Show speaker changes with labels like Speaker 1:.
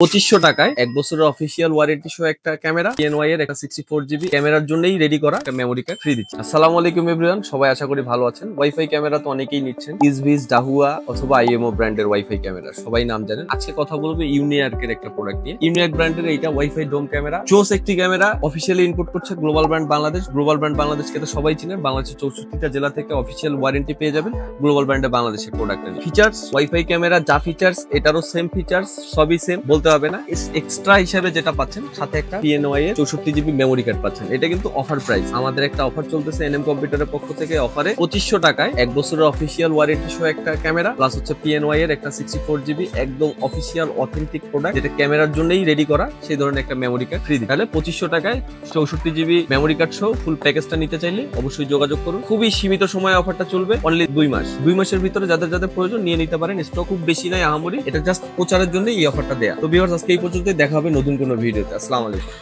Speaker 1: পঁচিশশো টাকায় এক বছরের অফিসিয়াল ওয়ারেন্টি সহ একটা ক্যামেরা পিএনওয়াই এর একটা সিক্সটি ফোর জিবি ক্যামেরার জন্যই রেডি করা একটা মেমোরি কার্ড ফ্রি দিচ্ছে। আসসালামু আলাইকুম এভরিওয়ান সবাই আশা করি ভালো আছেন। ওয়াইফাই ক্যামেরা তো অনেকেই নিচ্ছেন। ইসভিস ডাহুয়া অথবা আইএমও ব্র্যান্ডের ওয়াইফাই ক্যামেরা সবাই নাম জানেন। আজকে কথা বলব ইউনিয়ার্কের একটা প্রোডাক্ট নিয়ে। ইউনিয়ার্ক ব্র্যান্ডের এইটা ওয়াইফাই ডোম ক্যামেরা চোস একটি ক্যামেরা অফিসিয়ালি ইনপুট করছে global brand Bangladesh global brand বাংলাদেশকে তো সবাই চিনেন। বাংলাদেশের চৌষট্টিটা জেলা থেকে অফিসিয়াল ওয়ারেন্টি পেয়ে যাবেন গ্লোবাল ব্র্যান্ডের বাংলাদেশের প্রোডাক্ট ফিচার্স ওয়াইফাই ক্যামেরা যা ফিচার্স এটারও সেম ফিচার্স সবই সেম বলতে হবে না। এক্সট্রা হিসেবে যেটা পাচ্ছেন, সাথে একটা পিএনওয়াই এর চৌষট্টি জিবি মেমোরি কার্ড পাচ্ছেন। এটা কিন্তু অফার প্রাইস আমাদের একটা অফার চলতেছে এনএম কম্পিউটারের পক্ষ থেকে অফারে পঁচিশশো টাকায় এক বছরের অফিসিয়াল ওয়ারেন্টি সহ একটা ক্যামেরা প্লাস হচ্ছে পিএনওয়াই এর একটা সিক্সটি ফোর জিবি একদম অফিসিয়াল অথেন্টিক প্রোডাক্ট যেটা ক্যামেরার জন্যই রেডি করা, সেই ধরনের একটা মেমোরি কার্ড ফ্রি তাহলে পঁচিশশো টাকায় চৌষট্টি জিবি মেমোরি কার্ড সহ ফুল প্যাকেজটা নিতে চাইলে অবশ্যই যোগাযোগ করুন। খুবই সীমিত সময় অফারটা চলবে অনলি দুই মাস। দুই মাসের ভিতরে যাদের যাদের প্রয়োজন নিয়ে নিতে পারেন। স্টক খুব বেশি নাই আহামরি। এটা জাস্ট প্রচারের জন্য এই অফারটা দেয়া। তো বিভার্স আজকে এই পর্যন্ত দেখা হবে নতুন কোনো ভিডিওতে। আসসালামু আলাইকুম।